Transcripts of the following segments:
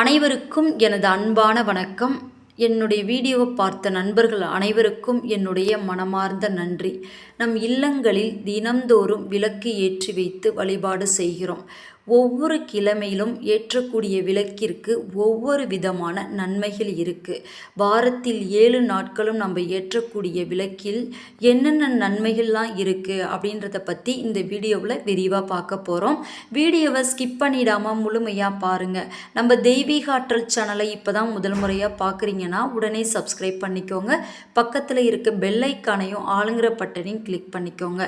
அனைவருக்கும் எனது அன்பான வணக்கம். என்னுடைய வீடியோவை பார்த்த நண்பர்கள் அனைவருக்கும் என்னுடைய மனமார்ந்த நன்றி. நம் இல்லங்களில் தினம்தோறும் விளக்கு ஏற்றி வைத்து வழிபாடு செய்கிறோம். ஒவ்வொரு கிழமையிலும் ஏற்றக்கூடிய விளக்கிற்கு ஒவ்வொரு விதமான நன்மைகள் இருக்குது வாரத்தில் ஏழு நாட்களும் நம்ம ஏற்றக்கூடிய விளக்கில் என்னென்ன நன்மைகள்லாம் இருக்குது அப்படின்றத பற்றி இந்த வீடியோவில் விரிவாக பார்க்க போகிறோம் வீடியோவை ஸ்கிப் பண்ணிடாமல் முழுமையாக பாருங்கள் நம்ம தெய்வீக ஆற்றல் சேனலை இப்போ தான் முதல் முறையாக பார்க்குறீங்கன்னா உடனே சப்ஸ்கிரைப் பண்ணிக்கோங்க. பக்கத்தில் இருக்க பெல்லைக்கானையும் ஆளுங்கிற பட்டனையும் கிளிக் பண்ணிக்கோங்க.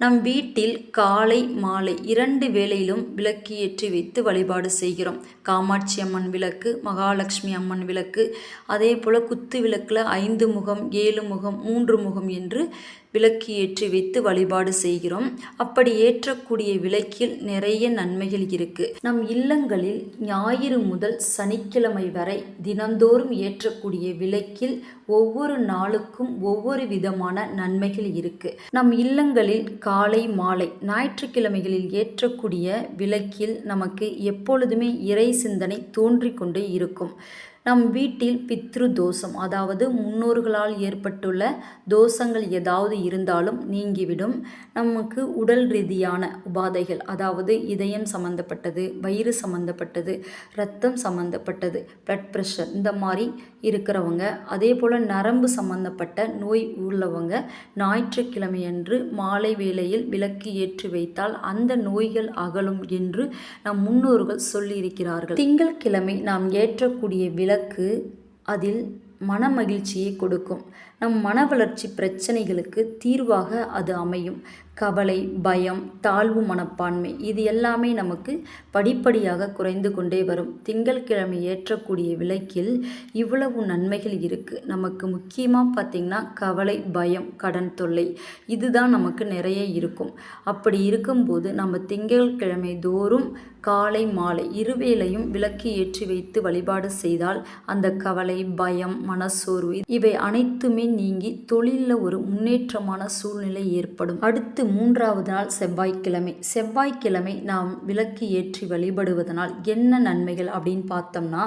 நம் வீட்டில் காலை மாலை இரண்டு வேளையிலும் விளக்கு ஏற்றி வைத்து வழிபாடு செய்கிறோம். காமாட்சி அம்மன் விளக்கு மகாலட்சுமி அம்மன் விளக்கு அதே போல் குத்து விளக்கில் ஐந்து முகம் ஏழு முகம் மூன்று முகம் என்று விளக்கு ஏற்றி வைத்து வழிபாடு செய்கிறோம். அப்படி ஏற்றக்கூடிய விளக்கில் நிறைய நன்மைகள் இருக்குது நம் இல்லங்களில் ஞாயிறு முதல் சனிக்கிழமை வரை தினந்தோறும் ஏற்றக்கூடிய விளக்கில் ஒவ்வொரு நாளுக்கும் ஒவ்வொரு விதமான நன்மைகள் இருக்குது நம் இல்லங்களில் காலை மாலை ஞாயிற்றுக்கிழமைகளில் ஏற்றக்கூடிய விளக்கில் நமக்கு எப்பொழுதுமே இறை சிந்தனை தோன்றிக்கொண்டே இருக்கும். நம் வீட்டில் பித்ரு தோஷம் அதாவது முன்னோர்களால் ஏற்பட்டுள்ள தோஷங்கள் ஏதாவது இருந்தாலும் நீங்கிவிடும். நமக்கு உடல் ரீதியான உபாதைகள் அதாவது இதயம் சம்மந்தப்பட்டது வயிறு சம்மந்தப்பட்டது ரத்தம் சம்மந்தப்பட்டது ப்ளட் ப்ரெஷர் இந்த மாதிரி இருக்கிறவங்க அதே போல் நரம்பு சம்மந்தப்பட்ட நோய் உள்ளவங்க ஞாயிற்றுக்கிழமையன்று மாலை வேளையில் விளக்கு ஏற்றி வைத்தால் அந்த நோய்கள் அகலும் என்று நம் முன்னோர்கள் சொல்லியிருக்கிறார்கள். திங்கட்கிழமை நாம் ஏற்றக்கூடிய விளக்கு அதில் மன மகிழ்ச்சியை கொடுக்கும். நம் மன வளர்ச்சி பிரச்சனைகளுக்கு தீர்வாக அது அமையும். கவலை பயம் தாழ்வு மனப்பான்மை இது எல்லாமே நமக்கு படிப்படியாக குறைந்து கொண்டே வரும். திங்கட்கிழமை ஏற்றக்கூடிய விளக்கில் இவ்வளவு நன்மைகள் இருக்குது நமக்கு முக்கியமாக பார்த்திங்கன்னா கவலை பயம் கடன் தொல்லை இதுதான் நமக்கு நிறைய இருக்கும். அப்படி இருக்கும்போது நம்ம திங்கட்கிழமை தோறும் காலை மாலை இருவேளையும் விளக்கு ஏற்றி வைத்து வழிபாடு செய்தால் அந்த கவலை பயம் மனசோர்வு இவை அனைத்துமே நீங்கி தொழிலில் ஒரு முன்னேற்றமான சூழ்நிலை ஏற்படும். அடுத்து மூன்றாவது நாள் செவ்வாய்க்கிழமை. செவ்வாய்க்கிழமை நாம் விளக்கு ஏற்றி வழிபடுவதனால் என்ன நன்மைகள் அப்படின்னு பார்த்தோம்னா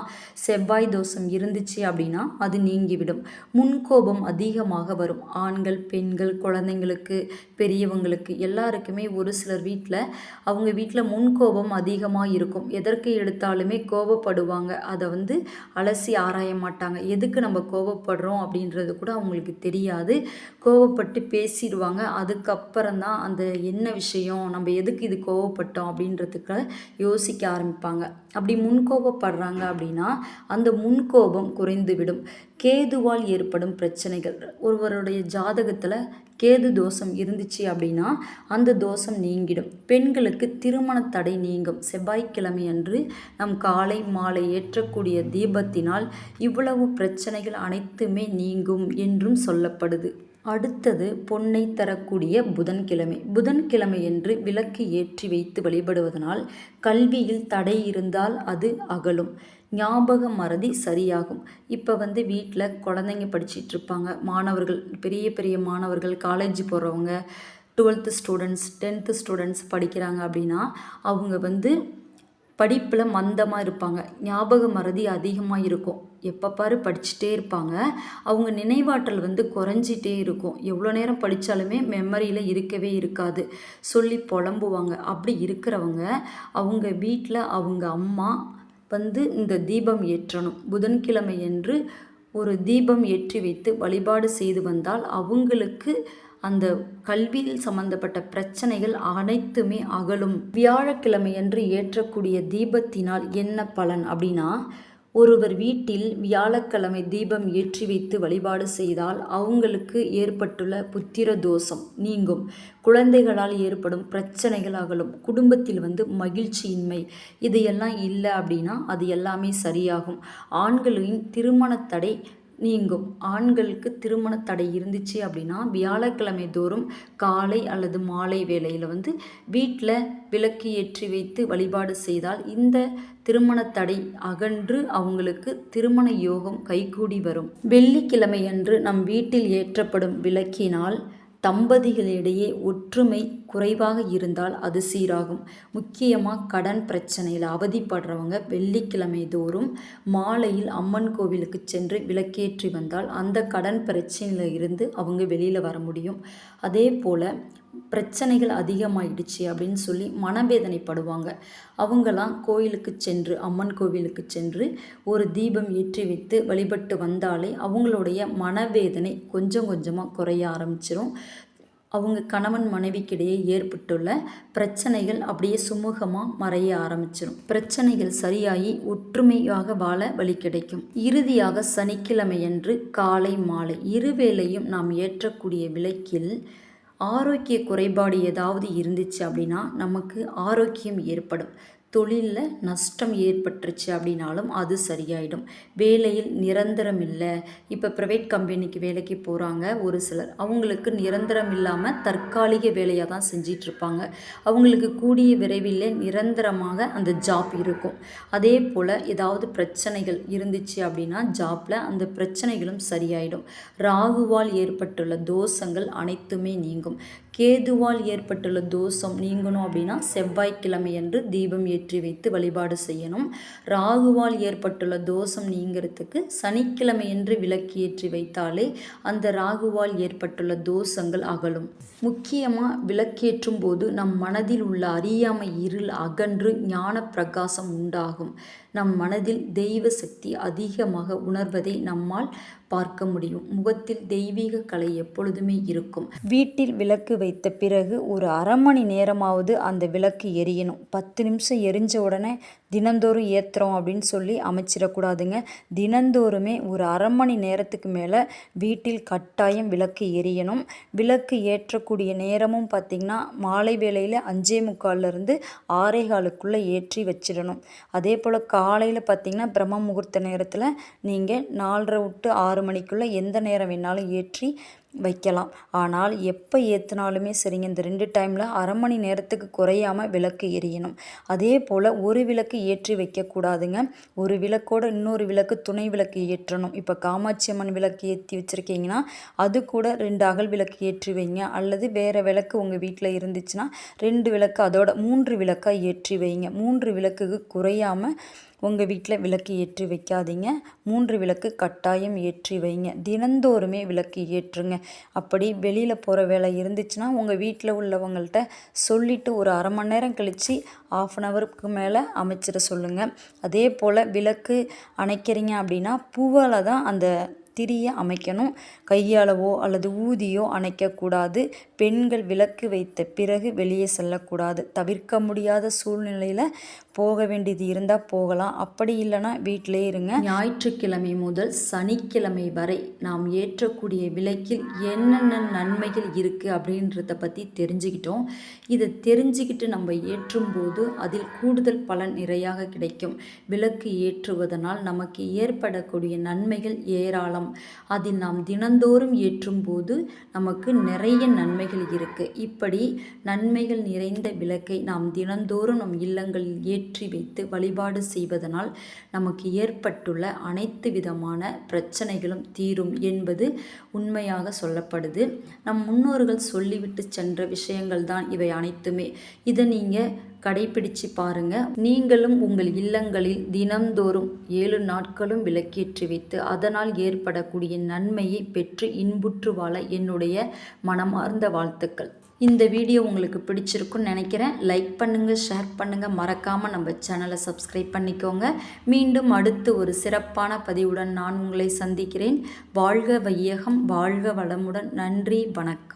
செவ்வாய் தோஷம் இருந்துச்சு அப்படின்னா அது நீங்கிவிடும். முன்கோபம் அதிகமாக வரும். ஆண்கள் பெண்கள் குழந்தைங்களுக்கு பெரியவங்களுக்கு எல்லாருக்குமே ஒரு சிலர் வீட்டில் அவங்க வீட்டில் முன்கோபம் அதிகமாக இருக்கும். எதற்கு எடுத்தாலுமே கோபப்படுவாங்க. அதை வந்து அலசி ஆராய மாட்டாங்க. எதுக்கு நம்ம கோபப்படுறோம் அப்படின்றது கூட அவங்களுக்கு தெரியாது. கோபப்பட்டு பேசிடுவாங்க. அதுக்கப்புறம் தான் அந்த என்ன விஷயம் நம்ம எதுக்கு இது கோவப்பட்டோம் அப்படின்றதுக்கு யோசிக்க ஆரம்பிப்பாங்க. அப்படி முன்கோபப்படுறாங்க அப்படின்னா அந்த முன்கோபம் குறைந்துவிடும். கேதுவால் ஏற்படும் பிரச்சனைகள். ஒருவருடைய ஜாதகத்தில் கேது தோஷம் இருந்துச்சு அப்படின்னா அந்த தோஷம் நீங்கிடும். பெண்களுக்கு திருமண தடை நீங்கும். செவ்வாய்க்கிழமை அன்று நம் காலை மாலை ஏற்றக்கூடிய தீபத்தினால் இவ்வளவு பிரச்சனைகள் அனைத்துமே நீங்கும் என்றும் சொல்லப்படுது. அடுத்தது பொன்னை தரக்கூடிய புதன்கிழமை. புதன்கிழமை என்று விளக்கு ஏற்றி வைத்து வழிபடுவதனால் கல்வியில் தடை இருந்தால் அது அகலும். ஞாபக மறதி சரியாகும். இப்போ வந்து வீட்டில் குழந்தைங்க படிச்சிட்டு இருப்பாங்க. மாணவர்கள் பெரிய பெரிய மாணவர்கள் காலேஜ் போகிறவங்க டுவெல்த்து ஸ்டூடெண்ட்ஸ் டென்த்து ஸ்டூடெண்ட்ஸ் படிக்கிறாங்க அப்படின்னா அவங்க வந்து படிப்பில் மந்தமாக இருப்பாங்க. ஞாபக மறதி அதிகமாக இருக்கும். எப்போ பாரு படிச்சுட்டே இருப்பாங்க. அவங்க நினைவாற்றல் வந்து குறைஞ்சிட்டே இருக்கும். எவ்வளோ நேரம் படித்தாலுமே மெமரியில் இருக்கவே இருக்காது. சொல்லி புலம்புவாங்க. அப்படி இருக்கிறவங்க அவங்க வீட்டில் அவங்க அம்மா வந்து இந்த தீபம் ஏற்றணும். புதன்கிழமை என்று ஒரு தீபம் ஏற்றி வைத்து வழிபாடு செய்து வந்தால் அவங்களுக்கு அந்த கல்வியில் சம்பந்தப்பட்ட பிரச்சனைகள் அனைத்துமே அகலும். வியாழக்கிழமையன்று ஏற்றக்கூடிய தீபத்தினால் என்ன பலன் அப்படின்னா ஒருவர் வீட்டில் வியாழக்கிழமை தீபம் ஏற்றி வைத்து வழிபாடு செய்தால் அவங்களுக்கு ஏற்பட்டுள்ள புத்திர தோஷம் நீங்கும். குழந்தைகளால் ஏற்படும் பிரச்சனைகள் அகலும். குடும்பத்தில் வந்து மகிழ்ச்சியின்மை இதையெல்லாம் இல்லை அப்படின்னா அது எல்லாமே சரியாகும். ஆண்களின் திருமண தடை நீங்கும். ஆண்களுக்கு திருமண தடை இருந்துச்சு அப்படின்னா வியாழக்கிழமை தோறும் காலை அல்லது மாலை வேளையில் வந்து வீட்டில் விளக்கு ஏற்றி வைத்து வழிபாடு செய்தால் இந்த திருமண தடை அகன்று அவங்களுக்கு திருமண யோகம் கைகூடி வரும். வெள்ளிக்கிழமை அன்று நம் வீட்டில் ஏற்றப்படும் விளக்கினால் தம்பதிகளிடையே ஒற்றுமை குறைவாக இருந்தால் அது சீராகும். முக்கியமாக கடன் பிரச்சனையில் அவதிப்படுறவங்க வெள்ளிக்கிழமை தோறும் மாலையில் அம்மன் கோவிலுக்கு சென்று விளக்கேற்றி வந்தால் அந்த கடன் பிரச்சனையில் இருந்து அவங்க வெளியில் வர முடியும். அதே போல் பிரச்சனைகள் அதிகமாயிடுச்சு அப்படின்னு சொல்லி மனவேதனைப்படுவாங்க. அவங்களாம் கோயிலுக்கு சென்று அம்மன் கோவிலுக்கு சென்று ஒரு தீபம் ஏற்றி வைத்து வழிபட்டு வந்தாலே அவங்களுடைய மனவேதனை கொஞ்சம் கொஞ்சமாக குறைய ஆரம்பிச்சிடும் அவங்க கணவன் மனைவிக்கிடையே ஏற்பட்டுள்ள பிரச்சனைகள் அப்படியே சுமூகமாக மறைய ஆரம்பிச்சிடும் பிரச்சனைகள் சரியாகி ஒற்றுமையாக வாழ வழி கிடைக்கும். இறுதியாக சனிக்கிழமையன்று காலை மாலை இருவேளையும் நாம் ஏற்றக்கூடிய விளக்கில் ஆரோக்கிய குறைபாடு ஏதாவது இருந்துச்சு அப்படின்னா நமக்கு ஆரோக்கியம் ஏற்படும். தொழிலில் நஷ்டம் ஏற்பட்டுருச்சு அப்படின்னாலும் அது சரியாயிடும். வேலையில் நிரந்தரம் இல்லை. இப்போ ப்ரைவேட் கம்பெனிக்கு வேலைக்கு போகிறாங்க ஒரு சிலர். அவங்களுக்கு நிரந்தரம் இல்லாமல் தற்காலிக வேலையாக தான் செஞ்சிட்ருப்பாங்க. அவங்களுக்கு கூடிய விரைவில் நிரந்தரமாக அந்த ஜாப் இருக்கும். அதே போல் ஏதாவது பிரச்சனைகள் இருந்துச்சு அப்படின்னா ஜாப்பில் அந்த பிரச்சனைகளும் சரியாயிடும். ராகுவால் ஏற்பட்டுள்ள தோஷங்கள் அனைத்துமே நீங்கும். கேதுவால் ஏற்பட்டுள்ள தோஷம் நீங்கணும் அப்படின்னா செவ்வாய்க்கிழமை அன்று தீபம் ஏற்றி வைத்து வழிபாடு செய்யணும். ராகுவால் ஏற்பட்டுள்ள தோஷம் நீங்கிறதுக்கு சனிக்கிழமையன்று விளக்கு ஏற்றி வைத்தாலே அந்த ராகுவால் ஏற்பட்டுள்ள தோஷங்கள் அகலும். முக்கியமாக விளக்கேற்றும் போது நம் மனதில் உள்ள அறியாமை இருள் அகன்று ஞான பிரகாசம் உண்டாகும். நம் மனதில் தெய்வ சக்தி அதிகமாக உணர்வதை நம்மால் பார்க்க முடியும். முகத்தில் தெய்வீக கலை எப்பொழுதுமே இருக்கும். வீட்டில் விளக்கு வைத்த பிறகு ஒரு அரை மணி நேரமாவது அந்த விளக்கு எரியணும். பத்து நிமிஷம் எரிஞ்ச உடனே தினந்தோறும் ஏற்றுறோம் அப்படின்னு சொல்லி அமைச்சிடக்கூடாதுங்க. தினந்தோறுமே ஒரு அரை மணி நேரத்துக்கு மேலே வீட்டில் கட்டாயம் விளக்கு எரியணும். விளக்கு ஏற்றக்கூடிய நேரமும் பார்த்திங்கன்னா மாலை வேளையில் அஞ்சே முக்கால்லேருந்து ஆறே காலுக்குள்ளே ஏற்றி வச்சிடணும். அதே போல் காலையில் பார்த்திங்கன்னா பிரம்ம முகூர்த்த நேரத்தில் நீங்கள் நாலரை விட்டு ஆறு மணிக்குள்ளே எந்த நேரம் வேணாலும் ஏற்றி வைக்கலாம். ஆனால் எப்போ ஏற்றினாலுமே சரிங்க இந்த ரெண்டு டைமில் அரை மணி நேரத்துக்கு குறையாமல் விளக்கு எரியணும். அதே போல் ஒரு விளக்கு ஏற்றி வைக்கக்கூடாதுங்க ஒரு விளக்கோட இன்னொரு விளக்கு துணை விளக்கு ஏற்றணும். இப்போ காமாட்சி அம்மன் விளக்கு ஏற்றி வச்சுருக்கீங்கன்னா அது கூட ரெண்டு அகல் விளக்கு ஏற்றி வைங்க. அல்லது வேறு விளக்கு உங்கள் வீட்டில் இருந்துச்சுன்னா ரெண்டு விளக்கு அதோட மூன்று விளக்காக ஏற்றி வைங்க. மூன்று விளக்குக்கு குறையாமல் உங்கள் வீட்டில் விளக்கு ஏற்றி வைக்காதீங்க. மூன்று விளக்கு கட்டாயம் ஏற்றி வைங்க. தினந்தோறுமே விளக்கு ஏற்றுங்க. அப்படி வெளியில் போகிற வேலை இருந்துச்சுன்னா உங்கள் வீட்டில் உள்ளவங்கள்ட்ட சொல்லிவிட்டு ஒரு அரை மணி நேரம் கழித்து ஆஃப் அன் ஹவருக்கு மேலே அமைச்சிட சொல்லுங்கள் அதே போல் விளக்கு அணைக்கிறீங்க அப்படின்னா பூவால் தான் அந்த திரியை அமைக்கணும். கையாலவோ அல்லது ஊதியோ அணைக்கக்கூடாது பெண்கள் விளக்கு வைத்த பிறகு வெளியே செல்லக்கூடாது. தவிர்க்க முடியாத சூழ்நிலையில் போக வேண்டியது இருந்தால் போகலாம். அப்படி இல்லைன்னா வீட்டிலே இருங்க. ஞாயிற்றுக்கிழமை முதல் சனிக்கிழமை வரை நாம் ஏற்றக்கூடிய விளக்கில் என்னென்ன நன்மைகள் இருக்குது அப்படின்றத பற்றி தெரிஞ்சுக்கிட்டோம். இதை தெரிஞ்சுக்கிட்டு நம்ம ஏற்றும்போது அதில் கூடுதல் பலன் நிறையாக கிடைக்கும். விளக்கு ஏற்றுவதனால் நமக்கு ஏற்படக்கூடிய நன்மைகள் ஏராளம். அதில் நாம் தினந்தோறும் ஏற்றும்போது நமக்கு நிறைய நன்மைகள் இருக்குது இப்படி நன்மைகள் நிறைந்த விளக்கை நாம் தினந்தோறும் நம் இல்லங்களில் ஏற்று ஏற்றி வைத்து வழிபாடு செய்வதனால் நமக்கு ஏற்பட்டுள்ள அனைத்து விதமான பிரச்சனைகளும் தீரும் என்பது உண்மையாக சொல்லப்படுது. நம் முன்னோர்கள் சொல்லிவிட்டு சென்ற விஷயங்கள் தான் இவை அனைத்துமே. இதை நீங்கள் கடைபிடிச்சு பாருங்க. நீங்களும் உங்கள் இல்லங்களில் தினந்தோறும் ஏழு நாட்களும் விளக்கேற்றி வைத்து அதனால் ஏற்படக்கூடிய நன்மையை பெற்று இன்புற்று வாழ என்னுடைய மனமார்ந்த வாழ்த்துக்கள். இந்த வீடியோ உங்களுக்கு பிடிச்சிருக்குன்னு நினைக்கிறேன். லைக் பண்ணுங்கள் ஷேர் பண்ணுங்கள் மறக்காமல் நம்ம சேனலை சப்ஸ்கிரைப் பண்ணிக்கோங்க. மீண்டும் அடுத்து ஒரு சிறப்பான பதிவுடன் நான் உங்களை சந்திக்கிறேன். வாழ்க வையகம் வாழ்க வளமுடன். நன்றி வணக்கம்.